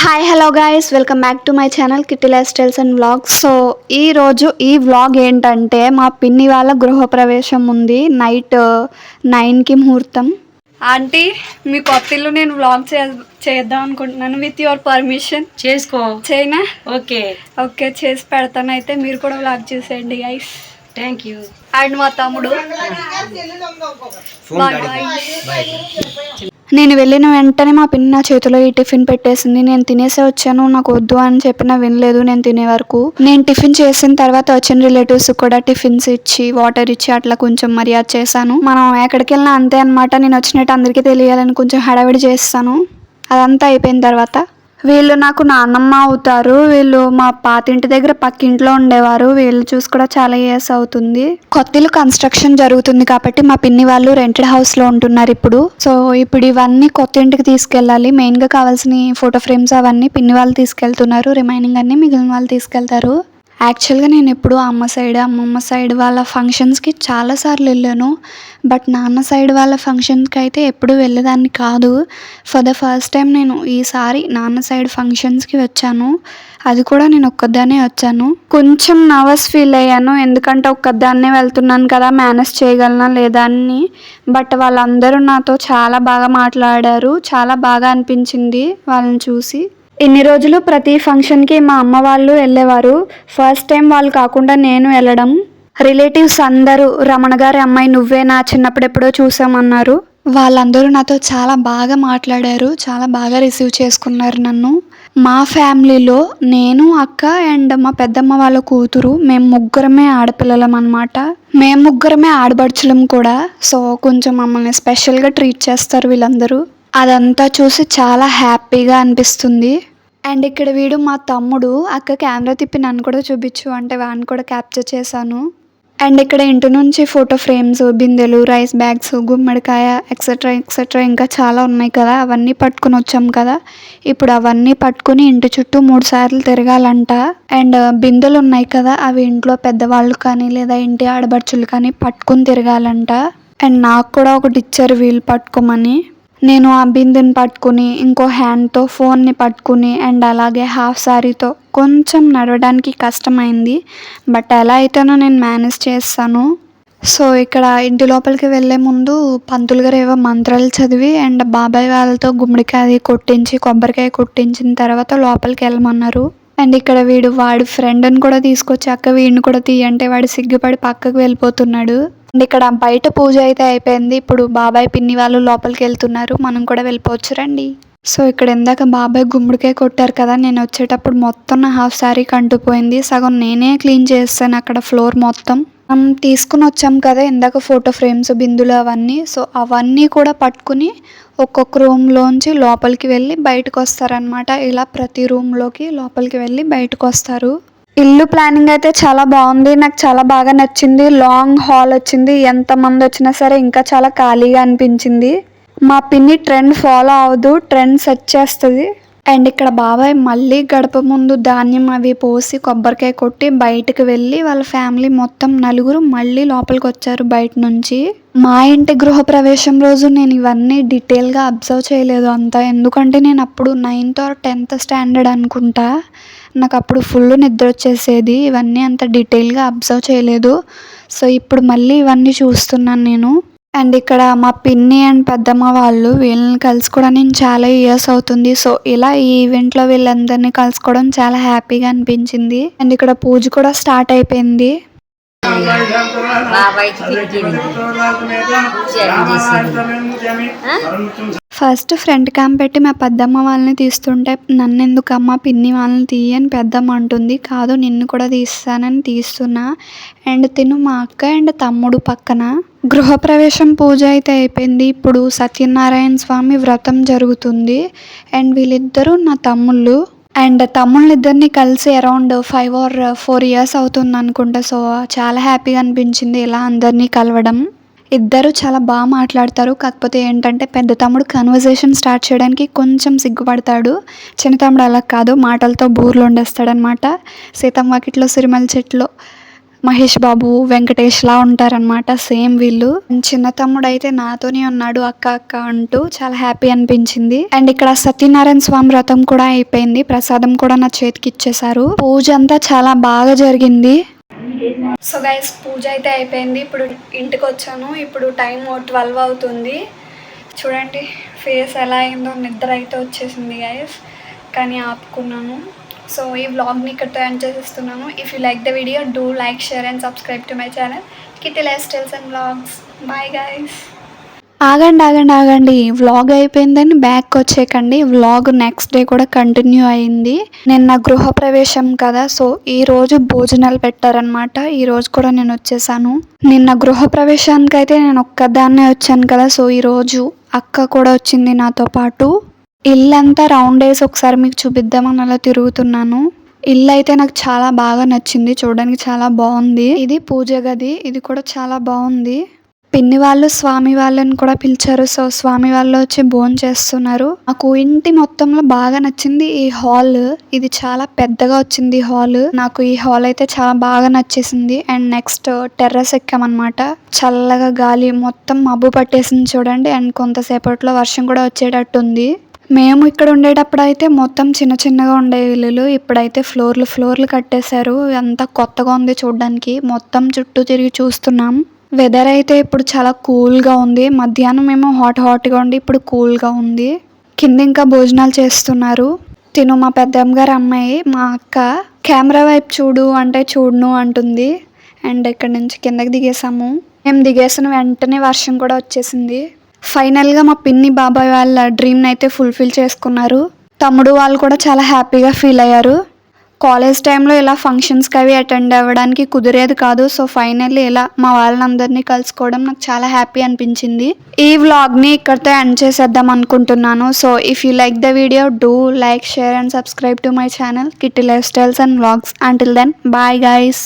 Hi hello guys welcome back to my channel Kitty life styles and vlogs so ఈ రోజు ఈ vlog ఏంటంటే మా పిన్ని వాళ్ళ గృహప్రవేశం ఉంది. నైట్ నైన్కి ముహూర్తం. ఆంటీ మీ కొత్త ఇల్లు నేను వ్లాగ్ చే చేద్దాం అనుకుంటున్నాను. విత్ యువర్ పర్మిషన్ చేసుకో. చేయనా? ఓకే. ఓకే చేసి పెడతాను. అయితే మీరు కూడా వ్లాగ్ చేసేయండి గైస్ థ్యాంక్ యూ అండ్ మా తమ్ముడు. నేను వెళ్ళిన వెంటనే మా పిన్ని నా చేతిలో ఈ టిఫిన్ పెట్టేసింది. నేను తినేసే వచ్చాను. నాకు వద్దు అని చెప్పినా వినలేదు నేను తినే వరకు. నేను టిఫిన్ చేసిన తర్వాత వచ్చిన రిలేటివ్స్ కూడా టిఫిన్స్ ఇచ్చి వాటర్ ఇచ్చి అట్లా కొంచెం మర్యాద చేశాను. మనం ఎక్కడికి వెళ్ళినా అంతే అనమాట నేను వచ్చినట్టు అందరికీ తెలియాలని కొంచెం హడావిడి చేస్తాను. అదంతా అయిపోయిన తర్వాత వీళ్ళు నాకు నాన్నమ్మ అవుతారు. వీళ్ళు మా పాతింటి దగ్గర పక్కింట్లో ఉండేవారు. వీళ్ళు చూసి కూడా చాలా ఇయర్స్ అవుతుంది. కొత్త ఇల్లు కన్స్ట్రక్షన్ జరుగుతుంది కాబట్టి మా పిన్ని వాళ్ళు రెంటెడ్ హౌస్లో ఉంటున్నారు ఇప్పుడు. సో ఇప్పుడు ఇవన్నీ కొత్త ఇంటికి తీసుకెళ్ళాలి. మెయిన్గా కావాల్సిన ఫోటో ఫ్రేమ్స్ అవన్నీ పిన్ని వాళ్ళు తీసుకెళ్తున్నారు. రిమైనింగ్ అన్ని మిగిలిన వాళ్ళు తీసుకెళ్తారు. యాక్చువల్గా నేను ఎప్పుడూ అమ్మ సైడ్ అమ్మమ్మ సైడ్ వాళ్ళ ఫంక్షన్స్కి చాలాసార్లు వెళ్ళాను. బట్ నాన్న సైడ్ వాళ్ళ ఫంక్షన్స్కి అయితే ఎప్పుడు వెళ్ళేదాన్ని కాదు. ఫర్ ద ఫస్ట్ టైం నేను ఈసారి నాన్న సైడ్ ఫంక్షన్స్కి వచ్చాను. అది కూడా నేను ఒక్కదాన్నే వచ్చాను. కొంచెం నర్వస్ ఫీల్ అయ్యాను. ఎందుకంటే ఒక్కదాన్నే వెళ్తున్నాను కదా మేనేజ్ చేయగలనా లేదా అని. బట్ వాళ్ళందరూ నాతో చాలా బాగా మాట్లాడారు. చాలా బాగా అనిపించింది వాళ్ళని చూసి. ఇన్ని రోజులు ప్రతి ఫంక్షన్కి మా అమ్మ వాళ్ళు వెళ్ళేవారు. ఫస్ట్ టైం వాళ్ళు కాకుండా నేను వెళ్ళడం. రిలేటివ్స్ అందరూ రమణ గారి అమ్మాయి నువ్వే నా చిన్నప్పుడు ఎప్పుడో చూసామన్నారు. వాళ్ళందరూ నాతో చాలా బాగా మాట్లాడారు చాలా బాగా రిసీవ్ చేసుకున్నారు నన్ను. మా ఫ్యామిలీలో నేను అక్క అండ్ మా పెద్దమ్మ వాళ్ళ కూతురు మేము ముగ్గురమే ఆడపిల్లలం అనమాట మేము ముగ్గురమే ఆడబడుచులం కూడా. సో కొంచెం మమ్మల్ని స్పెషల్గా ట్రీట్ చేస్తారు వీళ్ళందరూ. అదంతా చూసి చాలా హ్యాపీగా అనిపిస్తుంది. అండ్ ఇక్కడ వీడు మా తమ్ముడు అక్క కెమెరా తిప్పి నన్ను కూడా చూపించు అంటే వాడిని కూడా క్యాప్చర్ చేశాను. అండ్ ఇక్కడ ఇంటి నుంచి ఫోటో ఫ్రేమ్స్ బిందెలు రైస్ బ్యాగ్స్ గుమ్మడికాయ ఎక్సెట్రా ఎక్సెట్రా ఇంకా చాలా ఉన్నాయి కదా. అవన్నీ పట్టుకుని వచ్చాం కదా. ఇప్పుడు అవన్నీ పట్టుకుని ఇంటి చుట్టూ మూడు సార్లు తిరగాలంట. అండ్ బిందెలు ఉన్నాయి కదా అవి ఇంట్లో పెద్దవాళ్ళు కానీ లేదా ఇంటి ఆడబడుచులు కానీ పట్టుకుని తిరగాలంట. అండ్ నాకు కూడా ఒకటి ఇచ్చారు వీళ్ళు పట్టుకోమని. నేను ఆ బిందెని పట్టుకుని ఇంకో హ్యాండ్తో ఫోన్ని పట్టుకుని అండ్ అలాగే హాఫ్ సారీతో కొంచెం నడవడానికి కష్టమైంది. బట్ ఎలా అయితేనో నేను మేనేజ్ చేస్తాను. సో ఇక్కడ ఇంటి లోపలికి వెళ్ళే ముందు పంతులు గారు ఏవో మంత్రాలు చదివి అండ్ బాబాయ్ వాళ్ళతో గుమ్మడికాయ అది కొట్టించి కొబ్బరికాయ కొట్టించిన తర్వాత లోపలికి వెళ్ళమన్నారు. అండ్ ఇక్కడ వీడు వాడి ఫ్రెండ్ని కూడా తీసుకొచ్చి అక్క వీడిని కూడా తీయంటే వాడు సిగ్గుపడి పక్కకు వెళ్ళిపోతున్నాడు. ఇక్కడ బయట పూజ అయితే అయిపోయింది. ఇప్పుడు బాబాయ్ పిన్ని వాళ్ళు లోపలికి వెళ్తున్నారు. మనం కూడా వెళ్ళిపోవచ్చు రండి. సో ఇక్కడ ఇందాక బాబాయ్ గుమ్మడికాయ కొట్టారు కదా నేను వచ్చేటప్పుడు మొత్తం నా హాఫ్ శారీ కంటుపోయింది. సగం నేనే క్లీన్ చేస్తాను అక్కడ ఫ్లోర్ మొత్తం. మనం తీసుకుని వచ్చాం కదా ఇందాక ఫోటో ఫ్రేమ్స్ బిందులు అవన్నీ. సో అవన్నీ కూడా పట్టుకుని ఒక్కొక్క రూమ్లోంచి లోపలికి వెళ్ళి బయటకు వస్తారనమాట ఇలా ప్రతి రూమ్లోకి లోపలికి వెళ్ళి బయటకు వస్తారు. ఇల్లు ప్లానింగ్ అయితే చాలా బాగుంది. నాకు చాలా బాగా నచ్చింది. లాంగ్ హాల్ వచ్చింది. ఎంతమంది వచ్చినా సరే ఇంకా చాలా ఖాళీగా అనిపించింది. మా పిన్ని ట్రెండ్ ఫాలో అవ్వదు. ట్రెండ్ సెట్ చేస్తుంది. అండ్ ఇక్కడ బాబాయ్ మళ్ళీ గడప ముందు ధాన్యం అవి పోసి కొబ్బరికాయ కొట్టి బయటకు వెళ్ళి వాళ్ళ ఫ్యామిలీ మొత్తం నలుగురు మళ్ళీ లోపలికి వచ్చారు బయట నుంచి. మా ఇంటి గృహప్రవేశం రోజు నేను ఇవన్నీ డీటెయిల్గా అబ్జర్వ్ చేయలేదు అంతా. ఎందుకంటే నేను అప్పుడు నైన్త్ ఆర్ టెన్త్ స్టాండర్డ్ అనుకుంటా. నాకు అప్పుడు ఫుల్ నిద్ర వచ్చేసేది. ఇవన్నీ అంత డీటెయిల్గా అబ్జర్వ్ చేయలేదు. సో ఇప్పుడు మళ్ళీ ఇవన్నీ చూస్తున్నాను నేను. అండ్ ఇక్కడ మా పిన్ని అండ్ పెద్దమ్మ వాళ్ళు వీళ్ళని కలుసుకోవడం నేను చాలా ఇయర్స్ అవుతుంది. సో ఇలా ఈ ఈవెంట్లో వీళ్ళందరినీ కలుసుకోవడం చాలా హ్యాపీగా అనిపించింది. అండ్ ఇక్కడ పూజ కూడా స్టార్ట్ అయిపోయింది. బాబాయ్కి చేసింది ఫస్ట్ ఫ్రంట్ క్యామ్ పెట్టి మా పెద్దమ్మ వాళ్ళని తీస్తుంటే నన్ను ఎందుకు అమ్మ పిన్ని వాళ్ళని తీయని పెద్దమ్మ అంటుంది. కాదు నిన్ను కూడా తీస్తానని తీస్తున్నా. అండ్ తిను మా అక్క అండ్ తమ్ముడు పక్కన. గృహప్రవేశం పూజ అయితే అయిపోయింది. ఇప్పుడు సత్యనారాయణ స్వామి వ్రతం జరుగుతుంది. అండ్ వీళ్ళిద్దరూ నా తమ్ముళ్ళు. అండ్ తమ్ముళ్ళిద్దరిని కలిసి around five or four years అవుతుంది అనుకుంటా. సో చాలా హ్యాపీగా అనిపించింది ఇలా అందరినీ కలవడం. ఇద్దరు చాలా బాగా మాట్లాడతారు. కాకపోతే ఏంటంటే పెద్ద తమ్ముడు కన్వర్జేషన్ స్టార్ట్ చేయడానికి కొంచెం సిగ్గుపడతాడు. చిన్న తమ్ముడు అలా కాదు మాటలతో బూర్లు వండేస్తాడనమాట సీతమ్మ వాకిట్లో సిరిమల చెట్లు మహేష్ బాబు వెంకటేష్ లా ఉంటారనమాట సేమ్ వీళ్ళు. చిన్న తమ్ముడు అయితే నాతోనే ఉన్నాడు అక్క అక్క అంటూ చాలా హ్యాపీ అనిపించింది. అండ్ ఇక్కడ సత్యనారాయణ స్వామి వ్రతం కూడా అయిపోయింది ప్రసాదం కూడా నా చేతికి ఇచ్చేశారు. పూజ అంతా చాలా బాగా జరిగింది. సో గైస్ పూజ అయితే అయిపోయింది. ఇప్పుడు ఇంటికి వచ్చాను ఇప్పుడు టైం ట్వెల్వ్ అవుతుంది. చూడండి ఫేస్ ఎలా అయిందో నిద్ర అయితే వచ్చేసింది గైస్ కానీ ఆపుకున్నాను. సో ఈ వ్లాగ్ని ఇక్కడితో ఎండ్ చేసేస్తున్నాను. If you like the video do like share and subscribe to my channel Kitty life styles and vlogs bye guys ఆగండి ఆగండి ఆగండి. వ్లాగ్ అయిపోయిందని బ్యాక్ వచ్చేకండి వ్లాగ్ నెక్స్ట్ డే కూడా కంటిన్యూ అయింది. నిన్న గృహప్రవేశం కదా సో ఈ రోజు భోజనాలు పెట్టారనమాట ఈ రోజు కూడా నేను వచ్చేసాను. నిన్న గృహప్రవేశానికి అయితే నేను ఒక్కదాన్నే వచ్చాను కదా సో ఈ రోజు అక్క కూడా వచ్చింది నాతో పాటు. ఇల్లంతా రౌండ్ వేసి ఒకసారి మీకు చూపిద్దామని అలా తిరుగుతున్నాను. ఇల్లు అయితే నాకు చాలా బాగా నచ్చింది. చూడడానికి చాలా బాగుంది. ఇది పూజ గది. ఇది కూడా చాలా బాగుంది. పిన్ని వాళ్ళు స్వామి వాళ్ళని కూడా పిలిచారు. సో స్వామి వాళ్ళు వచ్చి భోజనం చేస్తున్నారు. నాకు ఇంటి మొత్తంలో బాగా నచ్చింది ఈ హాల్. ఇది చాలా పెద్దగా వచ్చింది హాల్. నాకు ఈ హాల్ అయితే చాలా బాగా నచ్చేసింది. అండ్ నెక్స్ట్ టెర్రస్ ఎక్కామన్నమాట. చల్లగా గాలి మొత్తం మబ్బు పట్టేసింది చూడండి. అండ్ కొంతసేపట్లో వర్షం కూడా వచ్చేటట్టుంది. మేము ఇక్కడ ఉండేటప్పుడు అయితే మొత్తం చిన్న చిన్నగా ఉండే ఇల్లులు ఇప్పుడైతే ఫ్లోర్లు ఫ్లోర్లు కట్టేశారు. అంతా కొత్తగా ఉంది చూడడానికి. మొత్తం చుట్టూ తిరిగి చూస్తున్నాం. వెదర్ అయితే ఇప్పుడు చాలా కూల్గా ఉంది. మధ్యాహ్నం ఏమో హాట్ హాట్గా ఉండి ఇప్పుడు కూల్గా ఉంది. కింద ఇంకా భోజనాలు చేస్తున్నారు. తిను మా పెద్దమ్మ గారు అమ్మాయి. మా అక్క కెమెరా వైపు చూడు అంటే చూడను అంటుంది. అండ్ ఇక్కడ నుంచి కిందకి దిగేసాము మేము దిగేసిన వెంటనే వర్షం కూడా వచ్చేసింది. ఫైనల్గా మా పిన్ని బాబాయ్ వాళ్ళ డ్రీమ్ని అయితే ఫుల్ఫిల్ చేసుకున్నారు. తమ్ముడు వాళ్ళు కూడా చాలా హ్యాపీగా ఫీల్ అయ్యారు. కాలేజ్ టైంలో ఇలా ఫంక్షన్స్కి అవి అటెండ్ అవ్వడానికి కుదిరేది కాదు. సో ఫైనల్లీ ఇలా మా వాళ్ళందరినీ కలుసుకోవడం నాకు చాలా హ్యాపీ అనిపించింది. ఈ వ్లాగ్ని ఇక్కడితో ఎండ్ చేసేద్దాం అనుకుంటున్నాను. So if you like the video do like share and subscribe to my channel Kitty life styles and vlogs until then bye guys